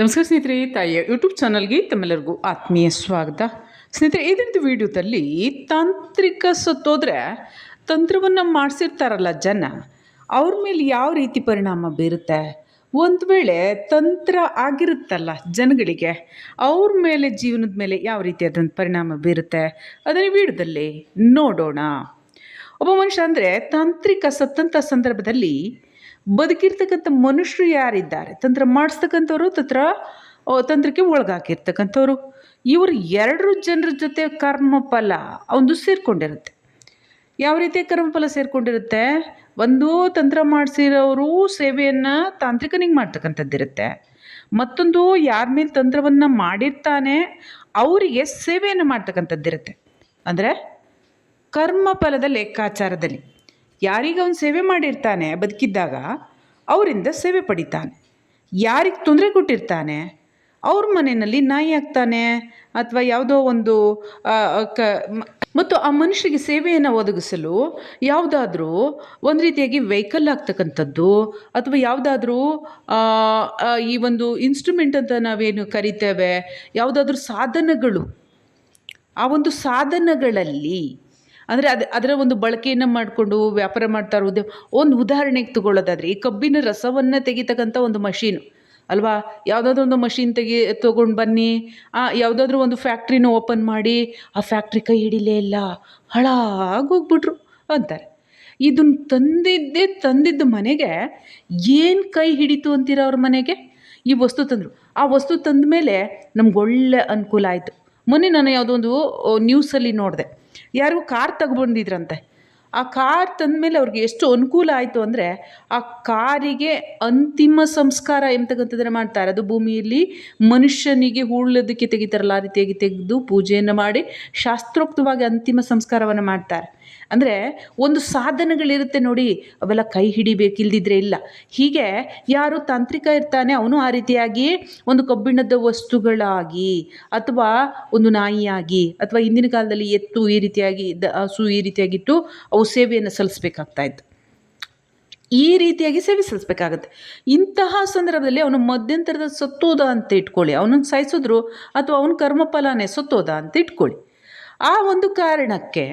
ನಮಸ್ಕಾರ ಸ್ನೇಹಿತರೆ, ತಾಯಿಯ ಯೂಟ್ಯೂಬ್ ಚಾನಲ್ಗೆ ತಮ್ಮೆಲ್ಲರಿಗೂ ಆತ್ಮೀಯ ಸ್ವಾಗತ. ಸ್ನೇಹಿತರೆ ಇದರಿಂದ ವಿಡಿಯೋದಲ್ಲಿ ತಾಂತ್ರಿಕ ಸತ್ತೋದ್ರೆ ತಂತ್ರವನ್ನು ಮಾಡಿಸಿರ್ತಾರಲ್ಲ ಜನ, ಅವ್ರ ಮೇಲೆ ಯಾವ ರೀತಿ ಪರಿಣಾಮ ಬೀರುತ್ತೆ? ಒಂದು ವೇಳೆ ತಂತ್ರ ಆಗಿರುತ್ತಲ್ಲ ಜನಗಳಿಗೆ, ಅವ್ರ ಮೇಲೆ, ಜೀವನದ ಮೇಲೆ ಯಾವ ರೀತಿಯಾದಂಥ ಪರಿಣಾಮ ಬೀರುತ್ತೆ? ಅದನ್ನು ವಿಡಿಯೋದಲ್ಲಿ ನೋಡೋಣ. ಒಬ್ಬ ಮನುಷ್ಯ ಅಂದರೆ ತಾಂತ್ರಿಕ ಸತ್ತಂಥ ಸಂದರ್ಭದಲ್ಲಿ ಬದುಕಿರ್ತಕ್ಕಂಥ ಮನುಷ್ಯರು ಯಾರಿದ್ದಾರೆ? ತಂತ್ರ ಮಾಡಿಸ್ತಕ್ಕಂಥವ್ರು, ತಂತ್ರ ತಂತ್ರಕ್ಕೆ ಒಳಗಾಕಿರ್ತಕ್ಕಂಥವ್ರು. ಇವರು ಎರಡು ಜನರ ಜೊತೆ ಕರ್ಮಫಲ ಒಂದು ಸೇರಿಕೊಂಡಿರುತ್ತೆ. ಯಾವ ರೀತಿ ಕರ್ಮಫಲ ಸೇರಿಕೊಂಡಿರುತ್ತೆ? ಒಂದು ತಂತ್ರ ಮಾಡಿಸಿರೋರು ಸೇವೆಯನ್ನು ತಾಂತ್ರಿಕನಿಗೆ ಮಾಡ್ತಕ್ಕಂಥದ್ದಿರುತ್ತೆ. ಮತ್ತೊಂದು ಯಾರ ಮೇಲೆ ತಂತ್ರವನ್ನು ಮಾಡಿರ್ತಾನೆ, ಅವರಿಗೆ ಸೇವೆಯನ್ನು ಮಾಡ್ತಕ್ಕಂಥದ್ದಿರುತ್ತೆ. ಅಂದರೆ ಕರ್ಮಫಲದ ಲೆಕ್ಕಾಚಾರದಲ್ಲಿ. ಯಾರಿಗೆ ಅವನು ಸೇವೆ ಮಾಡಿರ್ತಾನೆ ಬದುಕಿದ್ದಾಗ, ಅವರಿಂದ ಸೇವೆ ಪಡಿತಾನೆ. ಯಾರಿಗೆ ತೊಂದರೆ ಕೊಟ್ಟಿರ್ತಾನೆ, ಅವ್ರ ಮನೆಯಲ್ಲಿ ನಾಯಿ ಆಗ್ತಾನೆ ಅಥವಾ ಯಾವುದೋ ಒಂದು ಕ ಮತ್ತು ಆ ಮನುಷ್ಯರಿಗೆ ಸೇವೆಯನ್ನು ಒದಗಿಸಲು ಯಾವುದಾದ್ರೂ ಒಂದು ರೀತಿಯಾಗಿ ವೆಹಿಕಲ್ ಆಗ್ತಕ್ಕಂಥದ್ದು ಅಥವಾ ಯಾವುದಾದ್ರೂ ಈ ಒಂದು ಇನ್ಸ್ಟ್ರೂಮೆಂಟ್ ಅಂತ ನಾವೇನು ಕರಿತೇವೆ, ಯಾವುದಾದ್ರೂ ಸಾಧನಗಳು, ಆ ಒಂದು ಸಾಧನಗಳಲ್ಲಿ ಅಂದರೆ ಅದು ಅದರ ಒಂದು ಬಳಕೆಯನ್ನು ಮಾಡಿಕೊಂಡು ವ್ಯಾಪಾರ ಮಾಡ್ತಾ ಇರೋದು ಒಂದು ಉದಾಹರಣೆಗೆ ತಗೊಳ್ಳೋದಾದರೆ, ಈ ಕಬ್ಬಿನ ರಸವನ್ನು ತೆಗಿತಕ್ಕಂಥ ಒಂದು ಮಷೀನು. ಅಲ್ವಾ? ಯಾವುದಾದ್ರೂ ಒಂದು ಮಷೀನ್ ತೆಗಿ, ತೊಗೊಂಡು ಬನ್ನಿ. ಆ, ಯಾವುದಾದ್ರೂ ಒಂದು ಫ್ಯಾಕ್ಟ್ರಿನ ಓಪನ್ ಮಾಡಿ, ಆ ಫ್ಯಾಕ್ಟ್ರಿ ಕೈ ಹಿಡಿಲೇ ಇಲ್ಲ. ಹಾಳಾಗೋಗ್ಬಿಟ್ರು ಅಂತಾರೆ. ಇದನ್ನು ತಂದಿದ್ದೇ, ತಂದಿದ್ದ ಮನೆಗೆ ಏನು ಕೈ ಹಿಡಿತು ಅಂತೀರ ಅವ್ರ ಮನೆಗೆ? ಈ ವಸ್ತು ತಂದರು. ಆ ವಸ್ತು ತಂದ ಮೇಲೆ ನಮ್ಗೆ ಒಳ್ಳೆ ಅನುಕೂಲ ಆಯಿತು. ಮೊನ್ನೆ ನಾನು ಯಾವುದೋ ಒಂದು ನ್ಯೂಸಲ್ಲಿ ನೋಡಿದೆ. ಯಾರಿಗೂ ಕಾರ್ ತಗೊಬಂದಿದ್ರಂತೆ ಆ ಕಾರ್ ತಂದಮೇಲೆ ಅವ್ರಿಗೆ ಎಷ್ಟು ಅನುಕೂಲ ಆಯಿತು ಅಂದರೆ ಆ ಕಾರಿಗೆ ಅಂತಿಮ ಸಂಸ್ಕಾರ ಎಂತಕ್ಕಂಥದ್ದನ್ನು ಮಾಡ್ತಾರೆ. ಅದು ಭೂಮಿಯಲ್ಲಿ ಮನುಷ್ಯನಿಗೆ ಹೂಳೋದಕ್ಕೆ ತೆಗಿತಾರಲ್ಲ, ಆ ರೀತಿಯಾಗಿ ತೆಗೆದು ಪೂಜೆಯನ್ನು ಮಾಡಿ ಶಾಸ್ತ್ರೋಕ್ತವಾಗಿ ಅಂತಿಮ ಸಂಸ್ಕಾರವನ್ನು ಮಾಡ್ತಾರೆ. ಅಂದರೆ ಒಂದು ಸಾಧನಗಳಿರುತ್ತೆ ನೋಡಿ, ಅವೆಲ್ಲ ಕೈ ಹಿಡಿಬೇಕಿಲ್ದಿದ್ರೆ ಇಲ್ಲ. ಹೀಗೆ ಯಾರು ತಾಂತ್ರಿಕ ಇರ್ತಾನೆ, ಅವನು ಆ ರೀತಿಯಾಗಿ ಒಂದು ಕಬ್ಬಿಣದ ವಸ್ತುಗಳಾಗಿ ಅಥವಾ ಒಂದು ನಾಯಿಯಾಗಿ ಅಥವಾ ಹಿಂದಿನ ಕಾಲದಲ್ಲಿ ಎತ್ತು ಈ ರೀತಿಯಾಗಿ ದ, ಹಸು ಈ ರೀತಿಯಾಗಿಟ್ಟು ಅವು ಸೇವೆಯನ್ನು ಸಲ್ಲಿಸ್ಬೇಕಾಗ್ತಾ ಇತ್ತು. ಈ ರೀತಿಯಾಗಿ ಸೇವೆ ಸಲ್ಲಿಸ್ಬೇಕಾಗತ್ತೆ. ಇಂತಹ ಸಂದರ್ಭದಲ್ಲಿ ಅವನು ಮಧ್ಯಂತರದ ಸತ್ತೋದ ಅಂತ ಇಟ್ಕೊಳ್ಳಿ. ಅವನನ್ನು ಸಾಯಿಸಿದ್ರು ಅಥವಾ ಅವನ ಕರ್ಮಫಲನೇ ಸತ್ತೋದ ಅಂತ ಇಟ್ಕೊಳ್ಳಿ. ಆ ಒಂದು ಕಾರಣಕ್ಕೆ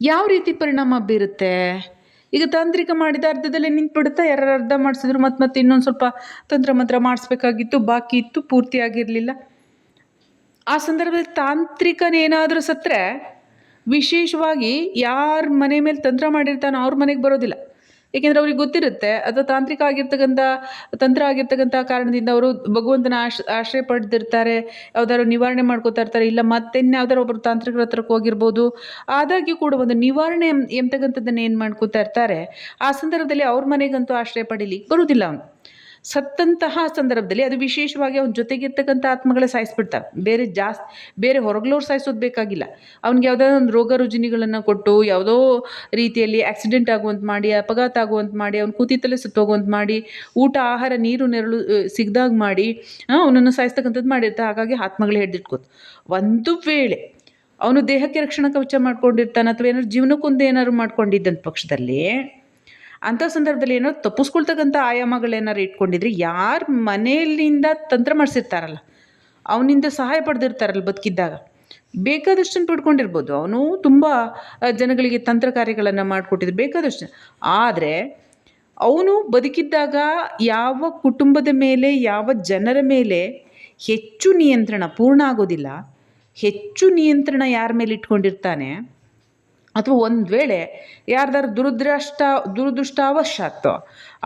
ಯಾವ ರೀತಿ ಪರಿಣಾಮ ಬೀರುತ್ತೆ? ಈಗ ತಾಂತ್ರಿಕ ಮಾಡಿದ ಅರ್ಧದಲ್ಲೇ ನಿಂತ್ಬಿಡುತ್ತಾ ಯಾರು ಅರ್ಧ ಮಾಡಿಸಿದ್ರು, ಮತ್ತೆ ಮತ್ತೆ ಇನ್ನೊಂದು ಸ್ವಲ್ಪ ತಂತ್ರ ಮಂತ್ರ ಮಾಡಿಸ್ಬೇಕಾಗಿತ್ತು, ಬಾಕಿ ಇತ್ತು, ಪೂರ್ತಿ ಆಗಿರಲಿಲ್ಲ. ಆ ಸಂದರ್ಭದಲ್ಲಿ ತಾಂತ್ರಿಕನೇನಾದರೂ ಸತ್ತರೆ ವಿಶೇಷವಾಗಿ ಯಾರ ಮನೆ ಮೇಲೆ ತಂತ್ರ ಮಾಡಿರ್ತಾನೋ ಅವ್ರ ಮನೆಗೆ ಬರೋದಿಲ್ಲ. ಏಕೆಂದರೆ ಅವ್ರಿಗೆ ಗೊತ್ತಿರುತ್ತೆ. ಅಥವಾ ತಾಂತ್ರಿಕ ಆಗಿರ್ತಕ್ಕಂಥ, ತಂತ್ರ ಆಗಿರ್ತಕ್ಕಂಥ ಕಾರಣದಿಂದ ಅವರು ಭಗವಂತನ ಆಶ್, ಆಶ್ರಯ ಪಡೆದಿರ್ತಾರೆ. ಯಾವ್ದಾದ್ರು ನಿವಾರಣೆ ಮಾಡ್ಕೋತಾ ಇರ್ತಾರೆ. ಇಲ್ಲ ಮತ್ತೆ ಯಾವ್ದಾರು ಒಬ್ಬರು ತಾಂತ್ರಿಕರ ಹತ್ರಕ್ಕೆ ಹೋಗಿರ್ಬೋದು. ಆದಾಗ್ಯೂ ಕೂಡ ಒಂದು ನಿವಾರಣೆ ಎಂತಕ್ಕಂಥದ್ದನ್ನ ಏನು ಮಾಡ್ಕೋತಾ ಇರ್ತಾರೆ, ಆ ಸಂದರ್ಭದಲ್ಲಿ ಅವ್ರ ಮನೆಗಂತೂ ಆಶ್ರಯ ಪಡೀಲಿ ಬರುವುದಿಲ್ಲ ಅವನು. ಸತ್ತಂತಹ ಸಂದರ್ಭದಲ್ಲಿ ಅದು ವಿಶೇಷವಾಗಿ ಅವನ ಜೊತೆಗಿರ್ತಕ್ಕಂಥ ಆತ್ಮಗಳೇ ಸಾಯಿಸ್ಬಿಡ್ತಾವೆ. ಬೇರೆ ಜಾಸ್ತಿ, ಬೇರೆ ಹೊರಗ್ಲೋರು ಸಾಯಿಸೋದು ಬೇಕಾಗಿಲ್ಲ. ಅವ್ನಿಗೆ ಯಾವುದೋ ಒಂದು ರೋಗ ರುಜಿನಿಗಳನ್ನು ಕೊಟ್ಟು, ಯಾವುದೋ ರೀತಿಯಲ್ಲಿ ಆಕ್ಸಿಡೆಂಟ್ ಆಗುವಂಥ ಮಾಡಿ, ಅಪಘಾತ ಆಗುವಂಥ ಮಾಡಿ, ಅವ್ನು ಕೂತಿತ್ತಲೇ ಸುತ್ತೋಗುವಂಥ ಮಾಡಿ, ಊಟ, ಆಹಾರ, ನೀರು, ನೆರಳು ಸಿಗ್ದಾಗ ಮಾಡಿ ಅವನನ್ನು ಸಾಯಿಸ್ತಕ್ಕಂಥದ್ದು ಮಾಡಿರ್ತಾ. ಹಾಗಾಗಿ ಆತ್ಮಗಳೇ ಹಿಡಿದಿಟ್ಕೋತು. ಒಂದು ವೇಳೆ ಅವನು ದೇಹಕ್ಕೆ ರಕ್ಷಣಾ ಕವಚ ಮಾಡ್ಕೊಂಡಿರ್ತಾನೆ ಅಥವಾ ಏನಾದ್ರು ಜೀವನಕ್ಕೊಂದು ಏನಾದ್ರು ಮಾಡ್ಕೊಂಡಿದ್ದಂಥ ಪಕ್ಷದಲ್ಲಿ ಅಂಥ ಸಂದರ್ಭದಲ್ಲಿ ಏನೋ ತಪ್ಪಿಸ್ಕೊಳ್ತಕ್ಕಂಥ ಆಯಾಮಗಳೇನಾರು ಇಟ್ಕೊಂಡಿದ್ರೆ ಯಾರು ಮನೆಯಲ್ಲಿಂದ ತಂತ್ರ ಮಾಡಿಸಿರ್ತಾರಲ್ಲ, ಅವನಿಂದ ಸಹಾಯ ಪಡೆದಿರ್ತಾರಲ್ಲ ಬದುಕಿದ್ದಾಗ. ಬೇಕಾದಷ್ಟನ್ನು ಪಡ್ಕೊಂಡಿರ್ಬೋದು. ಅವನು ತುಂಬ ಜನಗಳಿಗೆ ತಂತ್ರ ಕಾರ್ಯಗಳನ್ನು ಮಾಡಿಕೊಟ್ಟಿದ್ರು ಬೇಕಾದಷ್ಟು. ಆದರೆ, ಅವನು ಬದುಕಿದ್ದಾಗ ಯಾವ ಕುಟುಂಬದ ಮೇಲೆ, ಯಾವ ಜನರ ಮೇಲೆ ಹೆಚ್ಚು ನಿಯಂತ್ರಣ ಪೂರ್ಣ ಆಗೋದಿಲ್ಲ. ಹೆಚ್ಚು ನಿಯಂತ್ರಣ ಯಾರ ಮೇಲೆ ಇಟ್ಕೊಂಡಿರ್ತಾನೆ ಅಥವಾ ಒಂದು ವೇಳೆ ಯಾರ್ದಾರು ದುರದೃಷ್ಟ ದುರದೃಷ್ಟಾವಶಾತ್ತು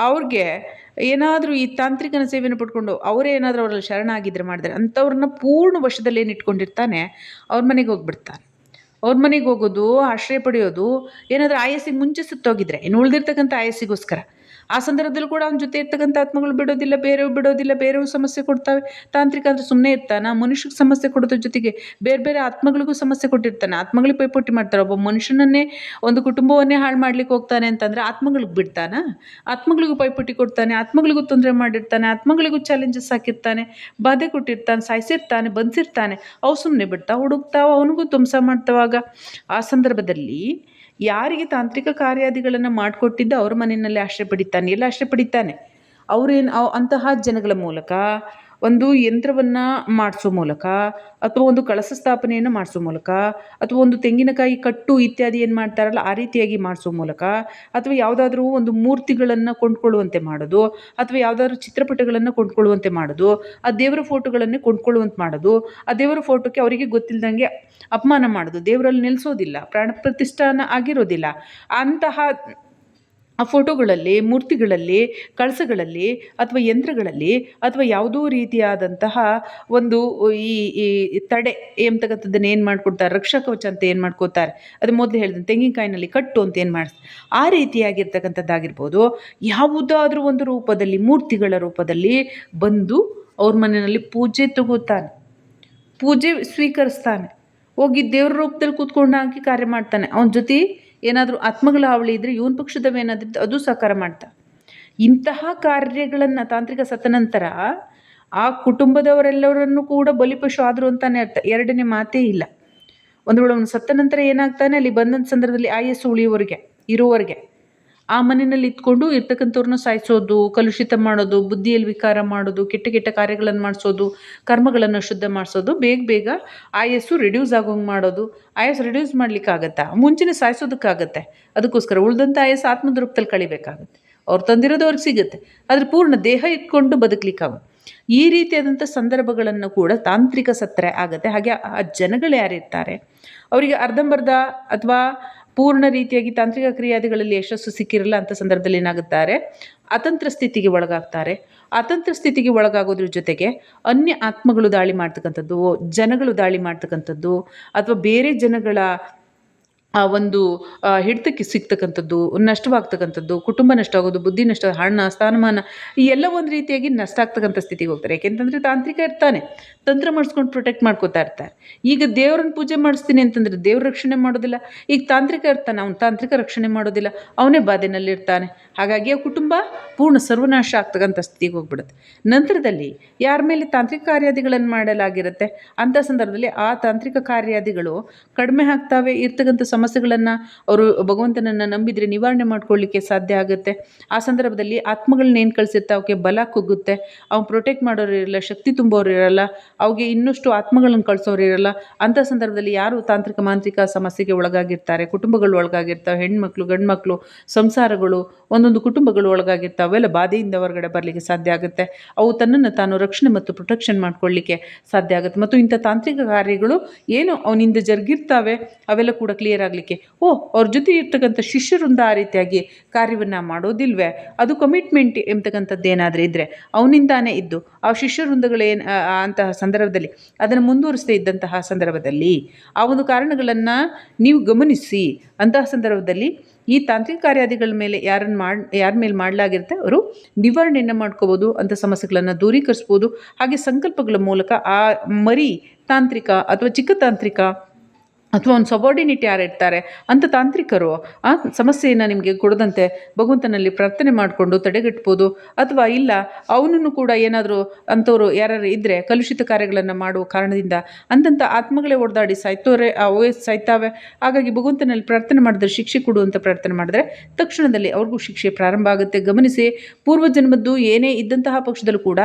ಅವ್ರಿಗೆ ಏನಾದರೂ ಈ ತಾಂತ್ರಿಕನ ಸೇವೆಯನ್ನು ಪಡ್ಕೊಂಡು ಅವರೇ ಏನಾದರೂ ಅವರಲ್ಲಿ ಶರಣಾಗಿದ್ದರೆ ಮಾಡಿದರೆ ಅಂಥವ್ರನ್ನ ಪೂರ್ಣ ವಶದಲ್ಲಿ ಏನು ಇಟ್ಕೊಂಡಿರ್ತಾನೆ, ಅವ್ರ ಮನೆಗೆ ಹೋಗ್ಬಿಡ್ತಾನೆ. ಅವ್ರ ಮನೆಗೆ ಹೋಗೋದು, ಆಶ್ರಯ ಪಡೆಯೋದು, ಏನಾದರೂ ಆಯಸ್ಸಿಗೆ ಮುಂಚೆ ಸುತ್ತೋಗಿದ್ರೆ, ಇನ್ನು ಉಳಿದಿರ್ತಕ್ಕಂಥ ಆಯಸ್ಸಿಗೋಸ್ಕರ. ಆ ಸಂದರ್ಭದಲ್ಲೂ ಕೂಡ ಅವ್ನ ಜೊತೆ ಇರ್ತಕ್ಕಂಥ ಆತ್ಮಗಳು ಬಿಡೋದಿಲ್ಲ, ಬೇರೆಯವ್ರು ಬಿಡೋದಿಲ್ಲ, ಬೇರೆಯವ್ರು ಸಮಸ್ಯೆ ಕೊಡ್ತಾವೆ. ತಾಂತ್ರಿಕ ಅಂದರೆ ಸುಮ್ಮನೆ ಇರ್ತಾನೆ? ಮನುಷ್ಯಗೆ ಸಮಸ್ಯೆ ಕೊಡೋದ್ರ ಜೊತೆಗೆ ಬೇರೆ ಬೇರೆ ಆತ್ಮಗಳಿಗೂ ಸಮಸ್ಯೆ ಕೊಟ್ಟಿರ್ತಾನೆ. ಆತ್ಮಗಳಿಗೆ ಪೈಪೋಟಿ ಮಾಡ್ತಾರೆ ಒಬ್ಬ ಮನುಷ್ಯನನ್ನೇ ಒಂದು ಕುಟುಂಬವನ್ನೇ ಹಾಳು ಮಾಡ್ಲಿಕ್ಕೆ ಹೋಗ್ತಾನೆ ಅಂತಂದರೆ ಆತ್ಮಗಳಿಗೆ ಬಿಡ್ತಾನ? ಆತ್ಮಗಳಿಗೂ ಪೈಪೋಟಿ ಕೊಡ್ತಾನೆ, ಆತ್ಮಗಳಿಗೂ ತೊಂದರೆ ಮಾಡಿರ್ತಾನೆ, ಆತ್ಮಗಳಿಗೂ ಚಾಲೆಂಜಸ್ ಹಾಕಿರ್ತಾನೆ, ಬಾಧೆ ಕೊಟ್ಟಿರ್ತಾನೆ, ಸಾಯಿಸಿರ್ತಾನೆ, ಬಂದಿರ್ತಾನೆ. ಅವು ಸುಮ್ಮನೆ ಬಿಡ್ತಾ ಹುಡುಕ್ತಾವ ಅವನಿಗೂ ತುಂಸ ಮಾಡ್ತವಾಗ ಆ ಸಂದರ್ಭದಲ್ಲಿ ಯಾರಿಗೆ ತಾಂತ್ರಿಕ ಕಾರ್ಯಾದಿಗಳನ್ನು ಮಾಡಿಕೊಟ್ಟಿದ್ದ ಅವ್ರ ಮನೆಯಲ್ಲಿ ಆಶ್ರಯ ಪಡಿತಾನೆ ಎಲ್ಲ ಆಶ್ರಯ ಪಡಿತಾನೆ ಅವ್ರೇನು, ಅವ್ ಅಂತಹ ಜನಗಳ ಮೂಲಕ ಒಂದು ಯಂತ್ರವನ್ನು ಮಾಡಿಸೋ ಮೂಲಕ, ಅಥವಾ ಒಂದು ಕಳಸ ಸ್ಥಾಪನೆಯನ್ನು ಮಾಡಿಸೋ ಮೂಲಕ, ಅಥವಾ ಒಂದು ತೆಂಗಿನಕಾಯಿ ಕಟ್ಟು ಇತ್ಯಾದಿ ಏನು ಮಾಡ್ತಾರಲ್ಲ, ಆ ರೀತಿಯಾಗಿ ಮಾಡಿಸೋ ಮೂಲಕ, ಅಥವಾ ಯಾವುದಾದ್ರೂ ಒಂದು ಮೂರ್ತಿಗಳನ್ನು ಕೊಂಡ್ಕೊಳ್ಳುವಂತೆ ಮಾಡೋದು, ಅಥವಾ ಯಾವುದಾದ್ರೂ ಚಿತ್ರಪಟಗಳನ್ನು ಕೊಂಡ್ಕೊಳ್ಳುವಂತೆ ಮಾಡೋದು, ಆ ದೇವರ ಫೋಟೋಗಳನ್ನೇ ಕೊಂಡ್ಕೊಳ್ಳುವಂತೆ ಮಾಡೋದು, ಆ ದೇವರ ಫೋಟೋಕ್ಕೆ ಅವರಿಗೆ ಗೊತ್ತಿಲ್ಲದಂಗೆ ಅಪಮಾನ ಮಾಡೋದು, ದೇವರಲ್ಲಿ ನಿಲ್ಲಿಸೋದಿಲ್ಲ ಪ್ರಾಣ ಪ್ರತಿಷ್ಠಾನ ಆಗಿರೋದಿಲ್ಲ, ಅಂತಹ ಆ ಫೋಟೋಗಳಲ್ಲಿ, ಮೂರ್ತಿಗಳಲ್ಲಿ, ಕಳಸಗಳಲ್ಲಿ ಅಥವಾ ಯಂತ್ರಗಳಲ್ಲಿ ಅಥವಾ ಯಾವುದೋ ರೀತಿಯಾದಂತಹ ಒಂದು ಈ ಈ ತಡೆ ಎಂಬತಕ್ಕಂಥದ್ದನ್ನು ಏನು ಮಾಡ್ಕೊಡ್ತಾರೆ ರಕ್ಷಕವಚ ಅಂತ ಏನು ಮಾಡ್ಕೋತಾರೆ, ಅದು ಮೊದಲು ಹೇಳಿದಂತೆ ತೆಂಗಿನಕಾಯಿನಲ್ಲಿ ಕಟ್ಟು ಅಂತ ಏನು ಮಾಡಿಸ್, ಆ ರೀತಿಯಾಗಿರ್ತಕ್ಕಂಥದ್ದಾಗಿರ್ಬೋದು, ಯಾವುದಾದ್ರೂ ಒಂದು ರೂಪದಲ್ಲಿ, ಮೂರ್ತಿಗಳ ರೂಪದಲ್ಲಿ ಬಂದು ಅವ್ರ ಮನೆಯಲ್ಲಿ ಪೂಜೆ ತಗೋತಾನೆ. ಪೂಜೆ ಸ್ವೀಕರಿಸ್ತಾನೆ. ಹೋಗಿ ದೇವ್ರ ರೂಪದಲ್ಲಿ ಕೂತ್ಕೊಂಡು ಹಾಕಿ ಕಾರ್ಯ ಮಾಡ್ತಾನೆ. ಅವನ ಜೊತೆ ಏನಾದರೂ ಆತ್ಮಗಳ ಹಾವಳಿ ಇದ್ದರೆ ಇವನ ಪಕ್ಷದವೇನಾದ್ರೂ ಅದು ಸಹಕಾರ ಮಾಡ್ತಾ. ಇಂತಹ ಕಾರ್ಯಗಳನ್ನು ತಾಂತ್ರಿಕ ಸತ್ತ ನಂತರ ಆ ಕುಟುಂಬದವರೆಲ್ಲರನ್ನು ಕೂಡ ಬಲಿಪಶು ಆದರು ಅಂತಾನೆ ಅರ್ಥ. ಎರಡನೇ ಮಾತೇ ಇಲ್ಲ. ಒಂದು ವೇಳೆ ಸತ್ತ ನಂತರ ಏನಾಗ್ತಾನೆ? ಅಲ್ಲಿ ಬಂದಂಥ ಸಂದರ್ಭದಲ್ಲಿ ಆಯಸ್ಸು ಉಳಿಯುವವರಿಗೆ, ಇರುವವರೆಗೆ. ಆ ಮನೆಯಲ್ಲಿ ಇದ್ಕೊಂಡು ಇರ್ತಕ್ಕಂಥವ್ರನ್ನ ಸಾಯಿಸೋದು, ಕಲುಷಿತ ಮಾಡೋದು, ಬುದ್ಧಿಯಲ್ಲಿ ವಿಕಾರ ಮಾಡೋದು, ಕೆಟ್ಟ ಕೆಟ್ಟ ಕಾರ್ಯಗಳನ್ನು ಮಾಡಿಸೋದು, ಕರ್ಮಗಳನ್ನು ಶುದ್ಧ ಮಾಡಿಸೋದು, ಬೇಗ ಬೇಗ ಆಯಸ್ಸು ರಿಡ್ಯೂಸ್ ಆಗೋಂಗೆ ಮಾಡೋದು. ಆಯಸ್ ರಿಡ್ಯೂಸ್ ಮಾಡಲಿಕ್ಕಾಗತ್ತಾ? ಮುಂಚೆನೇ ಸಾಯಿಸೋದಕ್ಕಾಗತ್ತೆ. ಅದಕ್ಕೋಸ್ಕರ ಉಳಿದಂಥ ಆಯಸ್ಸು ಆತ್ಮದೃಪ್ತಲ್ಲಿ ಕಳಿಬೇಕಾಗುತ್ತೆ. ಅವ್ರು ತಂದಿರೋದು ಅವ್ರಿಗೆ ಸಿಗುತ್ತೆ. ಆದರೆ ಪೂರ್ಣ ದೇಹ ಇಟ್ಕೊಂಡು ಬದುಕಲಿಕ್ಕಾಗುತ್ತೆ ಈ ರೀತಿಯಾದಂಥ ಸಂದರ್ಭಗಳನ್ನು ಕೂಡ ತಾಂತ್ರಿಕ ಸತ್ತರೆ ಆಗುತ್ತೆ. ಹಾಗೆ ಆ ಜನಗಳು ಯಾರಿರ್ತಾರೆ? ಅವರಿಗೆ ಅರ್ಧಂಬರ್ಧ ಅಥವಾ ಪೂರ್ಣ ರೀತಿಯಾಗಿ ತಾಂತ್ರಿಕ ಕ್ರಿಯಾದಿಗಳಲ್ಲಿ ಯಶಸ್ಸು ಸಿಕ್ಕಿರಲ್ಲ ಅಂತ ಸಂದರ್ಭದಲ್ಲಿ ಏನಾಗುತ್ತಾರೆ? ಅತಂತ್ರ ಸ್ಥಿತಿಗೆ ಒಳಗಾಗ್ತಾರೆ. ಅತಂತ್ರ ಸ್ಥಿತಿಗೆ ಒಳಗಾಗೋದ್ರ ಜೊತೆಗೆ ಅನ್ಯ ಆತ್ಮಗಳು ದಾಳಿ ಮಾಡ್ತಕ್ಕಂಥದ್ದು ಜನಗಳು ದಾಳಿ ಮಾಡ್ತಕ್ಕಂಥದ್ದು, ಅಥವಾ ಬೇರೆ ಜನಗಳ ಆ ಒಂದು ಹಿಡಿತಕ್ಕೆ ಸಿಗ್ತಕ್ಕಂಥದ್ದು, ನಷ್ಟವಾಗ್ತಕ್ಕಂಥದ್ದು, ಕುಟುಂಬ ನಷ್ಟ ಆಗೋದು, ಬುದ್ಧಿ ನಷ್ಟ, ಹಣ, ಸ್ಥಾನಮಾನ, ಈ ಎಲ್ಲ ಒಂದು ರೀತಿಯಾಗಿ ನಷ್ಟ ಆಗ್ತಕ್ಕಂಥ ಸ್ಥಿತಿಗೆ ಹೋಗ್ತಾರೆ. ಯಾಕೆಂತಂದರೆ ತಾಂತ್ರಿಕ ಇರ್ತಾನೆ. ತಂತ್ರ ಮಾಡಿಸ್ಕೊಂಡು ಪ್ರೊಟೆಕ್ಟ್ ಮಾಡ್ಕೋತಾ ಇರ್ತಾರೆ. ಈಗ ದೇವ್ರನ್ನ ಪೂಜೆ ಮಾಡಿಸ್ತೀನಿ ಅಂತಂದರೆ ದೇವ್ರ ರಕ್ಷಣೆ ಮಾಡೋದಿಲ್ಲ. ಈಗ ತಾಂತ್ರಿಕ ಇರ್ತಾನೆ, ಅವ್ನು ತಾಂತ್ರಿಕ ರಕ್ಷಣೆ ಮಾಡೋದಿಲ್ಲ. ಅವನೇ ಬಾಧೆನಲ್ಲಿರ್ತಾನೆ. ಹಾಗಾಗಿ ಆ ಕುಟುಂಬ ಪೂರ್ಣ ಸರ್ವನಾಶ ಆಗ್ತಕ್ಕಂಥ ಸ್ಥಿತಿಗೆ ಹೋಗ್ಬಿಡುತ್ತೆ. ನಂತರದಲ್ಲಿ ಯಾರ ಮೇಲೆ ತಾಂತ್ರಿಕ ಕಾರ್ಯಾದಿಗಳನ್ನು ಮಾಡಲಾಗಿರುತ್ತೆ? ಅಂಥ ಸಂದರ್ಭದಲ್ಲಿ ಆ ತಾಂತ್ರಿಕ ಕಾರ್ಯಾದಿಗಳು ಕಡಿಮೆ ಆಗ್ತಾವೆ, ಇರ್ತಕ್ಕಂಥ ಸಮಸ್ಯೆಗಳನ್ನು ಅವರು ಭಗವಂತನನ್ನು ನಂಬಿದರೆ ನಿವಾರಣೆ ಮಾಡ್ಕೊಳ್ಳಿಕ್ಕೆ ಸಾಧ್ಯ ಆಗುತ್ತೆ. ಆ ಸಂದರ್ಭದಲ್ಲಿ ಆತ್ಮಗಳನ್ನ ಏನು ಕಳಿಸಿರ್ತಾ ಅವಕ್ಕೆ ಬಲ ಕುಗ್ಗುತ್ತೆ. ಅವ್ನು ಪ್ರೊಟೆಕ್ಟ್ ಮಾಡೋರು ಇರಲ್ಲ, ಶಕ್ತಿ ತುಂಬೋರು ಇರಲ್ಲ, ಅವ್ಗೆ ಇನ್ನಷ್ಟು ಆತ್ಮಗಳನ್ನು ಕಳಿಸೋರು ಇರಲ್ಲ. ಅಂಥ ಸಂದರ್ಭದಲ್ಲಿ ಯಾರು ತಾಂತ್ರಿಕ, ಮಾಂತ್ರಿಕ ಸಮಸ್ಯೆಗೆ ಒಳಗಾಗಿರ್ತಾರೆ? ಕುಟುಂಬಗಳು ಒಳಗಾಗಿರ್ತಾವೆ, ಹೆಣ್ಮಕ್ಳು ಗಂಡು ಮಕ್ಕಳು ಸಂಸಾರಗಳು, ಒಂದೊಂದು ಕುಟುಂಬಗಳು ಒಳಗಾಗಿರ್ತಾವೆಲ್ಲ ಬಾಧೆಯಿಂದ ಹೊರಗಡೆ ಬರಲಿಕ್ಕೆ ಸಾಧ್ಯ ಆಗುತ್ತೆ. ಅವು ತನ್ನನ್ನು ತಾನು ರಕ್ಷಣೆ ಮತ್ತು ಪ್ರೊಟೆಕ್ಷನ್ ಮಾಡ್ಕೊಳ್ಳಿಕ್ಕೆ ಸಾಧ್ಯ ಆಗುತ್ತೆ. ಮತ್ತು ಇಂಥ ತಾಂತ್ರಿಕ ಕಾರ್ಯಗಳು ಏನು ಅವನಿಂದ ಜರುಗಿರ್ತಾವೆ, ಅವೆಲ್ಲ ಕೂಡ ಕ್ಲಿಯರ್ ಆಗಲಿಕ್ಕೆ, ಓ, ಅವ್ರ ಜೊತೆ ಇರ್ತಕ್ಕಂಥ ಶಿಷ್ಯರಿಂದ ಆ ರೀತಿಯಾಗಿ ಕಾರ್ಯವನ್ನು ಮಾಡೋದಿಲ್ವೇ? ಅದು ಕಮಿಟ್ಮೆಂಟ್ ಎಂಬತಕ್ಕಂಥದ್ದು ಏನಾದರೂ ಇದ್ದರೆ ಅವನಿಂದಾನೇ ಇದ್ದು, ಆ ಶಿಷ್ಯವೃಂದಗಳು ಏನು ಅಂತಹ ಸಂದರ್ಭದಲ್ಲಿ, ಅದನ್ನು ಮುಂದುವರಿಸದೇ ಇದ್ದಂತಹ ಸಂದರ್ಭದಲ್ಲಿ, ಆ ಒಂದು ಕಾರಣಗಳನ್ನು ನೀವು ಗಮನಿಸಿ. ಅಂತಹ ಸಂದರ್ಭದಲ್ಲಿ ಈ ತಾಂತ್ರಿಕ ಕಾರ್ಯಾದಿಗಳ ಮೇಲೆ ಯಾರನ್ನು ಮಾಡಿ, ಯಾರ ಮೇಲೆ ಮಾಡಲಾಗಿರುತ್ತೆ, ಅವರು ನಿವಾರಣೆಯನ್ನು ಮಾಡ್ಕೋಬೋದು ಅಂಥ ಸಮಸ್ಯೆಗಳನ್ನು ದೂರೀಕರಿಸ್ಬೋದು, ಹಾಗೆ ಸಂಕಲ್ಪಗಳ ಮೂಲಕ ಆ ಮರಿ ತಾಂತ್ರಿಕ ಅಥವಾ ಚಿಕ್ಕ ತಾಂತ್ರಿಕ ಅಥವಾ ಒಂದು ಸಬಾರ್ಡಿನೇಟ್ ಯಾರು ಇರ್ತಾರೆ ಅಂಥ ತಾಂತ್ರಿಕರು, ಆ ಸಮಸ್ಯೆಯನ್ನು ನಿಮಗೆ ಕೊಡದಂತೆ ಭಗವಂತನಲ್ಲಿ ಪ್ರಾರ್ಥನೆ ಮಾಡಿಕೊಂಡು ತಡೆಗಟ್ಬೋದು. ಅಥವಾ ಇಲ್ಲ, ಅವನನ್ನು ಕೂಡ ಏನಾದರೂ ಅಂಥವ್ರು ಯಾರು ಇದ್ದರೆ ಕಲುಷಿತ ಕಾರ್ಯಗಳನ್ನು ಮಾಡುವ ಕಾರಣದಿಂದ ಅಂತಂಥ ಆತ್ಮಗಳೇ ಒಡೆದಾಡಿ ಸಾಯ್ತೋರೆ ಸಾಯ್ತಾವೆ. ಹಾಗಾಗಿ ಭಗವಂತನಲ್ಲಿ ಪ್ರಾರ್ಥನೆ ಮಾಡಿದ್ರೆ ಶಿಕ್ಷೆ ಕೊಡು ಅಂತ ಪ್ರಾರ್ಥನೆ ಮಾಡಿದ್ರೆ ತಕ್ಷಣದಲ್ಲಿ ಅವ್ರಿಗೂ ಶಿಕ್ಷೆ ಪ್ರಾರಂಭ ಆಗುತ್ತೆ. ಗಮನಿಸಿ, ಪೂರ್ವ ಜನ್ಮದ್ದು ಏನೇ ಇದ್ದಂತಹ ಪಕ್ಷದಲ್ಲೂ ಕೂಡ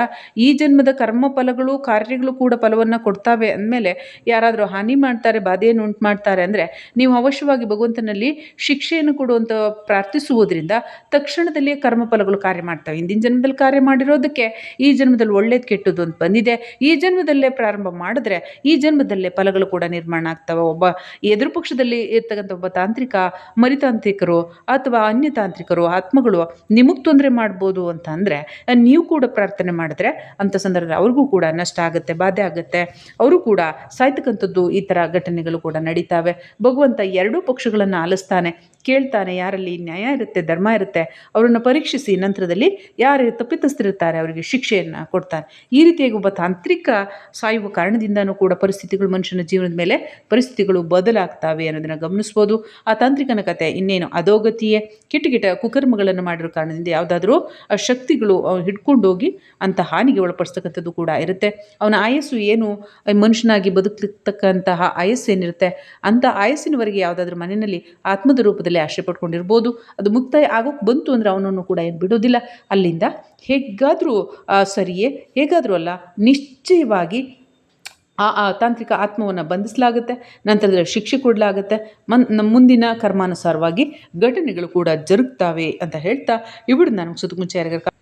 ಈ ಜನ್ಮದ ಕರ್ಮ ಫಲಗಳು ಕಾರ್ಯಗಳು ಕೂಡ ಫಲವನ್ನು ಕೊಡ್ತಾವೆ ಅಂದಮೇಲೆ ಯಾರಾದರೂ ಹಾನಿ ಮಾಡ್ತಾರೆ ಬಾಧೆಯನ್ನು ಉಂಟು ಮಾಡ್ತಾರೆ ಅಂದರೆ ನೀವು ಅವಶ್ಯವಾಗಿ ಭಗವಂತನಲ್ಲಿ ಶಿಕ್ಷೆಯನ್ನು ಕೊಡುವಂಥ ಪ್ರಾರ್ಥಿಸುವುದರಿಂದ ತಕ್ಷಣದಲ್ಲಿಯೇ ಕರ್ಮಫಲಗಳು ಕಾರ್ಯ ಮಾಡ್ತವೆ. ಹಿಂದಿನ ಜನ್ಮದಲ್ಲಿ ಕಾರ್ಯ ಮಾಡಿರೋದಕ್ಕೆ ಈ ಜನ್ಮದಲ್ಲಿ ಒಳ್ಳೇದು ಕೆಟ್ಟದ್ದು ಅಂತ ಬಂದಿದೆ. ಈ ಜನ್ಮದಲ್ಲೇ ಪ್ರಾರಂಭ ಮಾಡಿದ್ರೆ ಈ ಜನ್ಮದಲ್ಲೇ ಫಲಗಳು ಕೂಡ ನಿರ್ಮಾಣ ಆಗ್ತವೆ. ಒಬ್ಬ ಎದುರು ಪಕ್ಷದಲ್ಲಿ ಇರ್ತಕ್ಕಂಥ ಒಬ್ಬ ತಾಂತ್ರಿಕ ಮರಿತಾಂತ್ರಿಕರು ಅಥವಾ ಅನ್ಯ ತಾಂತ್ರಿಕರು, ಆತ್ಮಗಳು ನಿಮಗೆ ತೊಂದರೆ ಮಾಡ್ಬೋದು ಅಂತ ಅಂದರೆ ನೀವು ಕೂಡ ಪ್ರಾರ್ಥನೆ ಮಾಡಿದ್ರೆ ಅಂಥ ಸಂದರ್ಭದಲ್ಲಿ ಅವ್ರಿಗೂ ಕೂಡ ನಷ್ಟ ಆಗುತ್ತೆ, ಬಾಧೆ ಆಗುತ್ತೆ. ಅವರು ಕೂಡ ಸಾಯ್ತಕ್ಕಂಥದ್ದು ಈ ಥರ ಘಟನೆಗಳು ಕೂಡ ನಡೀತಾವೆ. ಭಗವಂತ ಎರಡೂ ಪಕ್ಷಗಳನ್ನು ಆಲಿಸ್ತಾನೆ. ಕೇಳ್ತಾನೆ, ಯಾರಲ್ಲಿ ನ್ಯಾಯ ಇರುತ್ತೆ, ಧರ್ಮ ಇರುತ್ತೆ, ಅವರನ್ನು ಪರೀಕ್ಷಿಸಿ ನಂತರದಲ್ಲಿ ಯಾರು ತಪ್ಪಿತಸ್ಥರಿರ್ತಾರೆ ಅವರಿಗೆ ಶಿಕ್ಷೆಯನ್ನು ಕೊಡ್ತಾನೆ. ಈ ರೀತಿಯಾಗಿ ಒಬ್ಬ ತಾಂತ್ರಿಕ ಸಾಯುವ ಕಾರಣದಿಂದನೂ ಕೂಡ ಪರಿಸ್ಥಿತಿಗಳು ಮನುಷ್ಯನ ಜೀವನದ ಮೇಲೆ ಪರಿಸ್ಥಿತಿಗಳು ಬದಲಾಗ್ತವೆ ಅನ್ನೋದನ್ನು ಗಮನಿಸ್ಬೋದು. ಆ ತಾಂತ್ರಿಕನ ಕತೆ ಇನ್ನೇನು ಅಧೋಗತಿಯೇ? ಕೆಟ್ಟ ಕಿಟ ಕುಕರ್ಮಗಳನ್ನು ಮಾಡಿರೋ ಕಾರಣದಿಂದ ಯಾವುದಾದ್ರೂ ಆ ಶಕ್ತಿಗಳು ಹಿಡ್ಕೊಂಡೋಗಿ ಅಂತ ಹಾನಿಗೆ ಒಳಪಡಿಸ್ತಕ್ಕಂಥದ್ದು ಕೂಡ ಇರುತ್ತೆ. ಅವನ ಆಯಸ್ಸು ಏನು? ಮನುಷ್ಯನಾಗಿ ಬದುಕತಕ್ಕಂತಹ ಆಯಸ್ಸು ಏನಿರುತ್ತೆ ಅಂಥ ಆಯಸ್ಸಿನವರೆಗೆ ಯಾವುದಾದ್ರೂ ಮನೆಯಲ್ಲಿ ಆತ್ಮದ ರೂಪದಲ್ಲಿ ಆಶ್ರಯ ಪಡ್ಕೊಂಡಿರ್ಬೋದು. ಅದು ಮುಕ್ತಾಯ ಆಗೋಕ್ಕೆ ಬಂತು ಅಂದರೆ ಅವನನ್ನು ಕೂಡ ಏನು ಬಿಡೋದಿಲ್ಲ. ಅಲ್ಲಿಂದ ಹೇಗಾದರೂ ಸರಿಯೇ, ಹೇಗಾದರೂ ಅಲ್ಲ, ನಿಶ್ಚಯವಾಗಿ ಆ ಆ ತಾಂತ್ರಿಕ ಆತ್ಮವನ್ನು ಬಂಧಿಸಲಾಗುತ್ತೆ. ನಂತರದಲ್ಲಿ ಶಿಕ್ಷೆ ಕೊಡಲಾಗುತ್ತೆ. ಮನ್ ಮುಂದಿನ ಕರ್ಮಾನುಸಾರವಾಗಿ ಘಟನೆಗಳು ಕೂಡ ಜರುಗ್ತಾವೆ ಅಂತ ಹೇಳ್ತಾ ಇವಿಡು ನಾನು ಸುತ್ತಮುಂಚೆ ಯಾರಿಗಾರ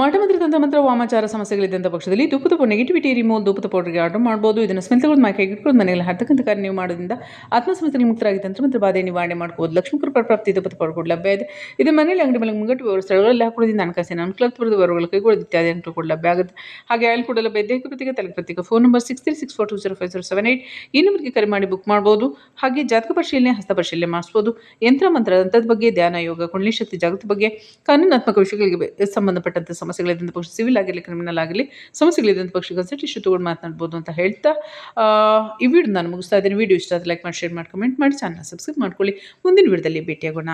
ಮಾಟಮಂತ್ರ ತಂತ್ರಮಂತ್ರ ವಾಮಾಚಾರ ಸಮಸ್ಯೆಗಳಿದ್ದಂಥ ಪಕ್ಷದಲ್ಲಿ ಧೂಪದ ಪೌ ನೆಗೆಟಿವಿಟಿ ರಿಮೂವ್ ಧೂಪದ ಪೌಡರ್ಗೆ ಆರ್ಡರ್ ಮಾಡ್ಬೋದು. ಇದನ್ನು ಸ್ಮೆಲ್ ತಗೊಂಡು ಮೈ ಕೈಗೆ ಇಟ್ಕೊಂಡು ಮನೆಯಲ್ಲಿ ಹತ್ತಕ್ಕಂಥ ಕಾರ್ಯ ನೀವು ಮಾಡೋದ್ರಿಂದ ಆತ್ಮ ಸಮಸ್ಯೆಗಳು ಮುಕ್ತರಾಗಿ ತಂತ್ರಮಂತ್ರ ಬಾಧೆ ನಿವಾರಣೆ ಮಾಡ್ಬೋದು. ಲಕ್ಷ್ಮೀ ಕೃಪಾ ಪ್ರಾಪ್ತಿ ಧೂಪದ ಪೌಡರ್ ಕೂಡ ಲಭ್ಯ ಇದೆ. ಇದು ಮನೆಯಲ್ಲಿ ಅಂಗಡಿ ಮೇಲೆ ಮುಂಗಟ್ಟು ಸ್ಥಳಗಳಲ್ಲಿ ಹಾಕೊಳ್ಳೋದ್ರಿಂದ ಹಣಕಾಸಿನ ಅನುಕೂಲ ವರ್ಗಗಳ ಕೈಗೊಳ್ಳೋದು ಇತ್ಯಾದಿ ಅನುಕೂಲ ಕೂಡ ಲಭ್ಯ ಆಗುತ್ತೆ. ಹಾಗೆ ಆಯಿಲ್ ಕೂಡ ಲಭ್ಯ ದೇಹ ಕೃತಿಗೆ ತಲೆ ಕೃತಿಗೆ phone number six three six four two zero five zero seven eight ಈ ನಂಬರ್ಗೆ ಕರೆ ಮಾಡಿ ಬುಕ್ ಮಾಡ್ಬೋದು. ಹಾಗೆ ಜಾತಕ ಪರಿಶೀಲನೆ, ಹಸ್ತ ಪರಿಶೀಲನೆ ಮಾಡಿಸ್ಬೋದು. ಯಂತ್ರ, ಮಂತ್ರ ಬಗ್ಗೆ, ಧ್ಯಾನ, ಯೋಗ, ಕುಂಡಲಿ ಶಕ್ತಿ, ಜಾಗೃತಿ ಬಗ್ಗೆ ಕಾನೂನಾತ್ಮಕ ವಿಷಯಗಳಿಗೆ ಸಂಬಂಧಪಟ್ಟಂಥ ಸಮಸ್ಯೆಗಳಿದ್ದಂಥ ಪಕ್ಷ ಸಿವಿಲ್ ಆಗಿರಲಿ ಕ್ರಿಮಿನಲ್ ಆಗಿರಲಿ, ಸಮಸ್ಯೆಗಳಿದ್ದಂಥ ಪಕ್ಷ ಕನ್ಸಲ್ಟ್ ಇಶ್ಯೂ ತೊಗೊಂಡು ಮಾತನಾಡ್ಬೋದು ಅಂತ ಹೇಳ್ತಾ ಈ ವಿಡಿಯೋ ನಾನು ಮುಗಿಸ್ತಾ ಇದ್ದೀನಿ. ವಿಡಿಯೋ ಇಷ್ಟ ಆದರೆ ಲೈಕ್ ಮಾಡಿ ಶೇರ್ ಮಾಡಿ ಕಮೆಂಟ್ ಮಾಡಿ. ಚಾನಲ್ ಸಬ್ಸ್ಕ್ರೈಬ್ ಮಾಡ್ಕೊಳ್ಳಿ. ಮುಂದಿನ ವಿಡಿಯೋದಲ್ಲಿ ಭೇಟಿಯಾಗೋಣ.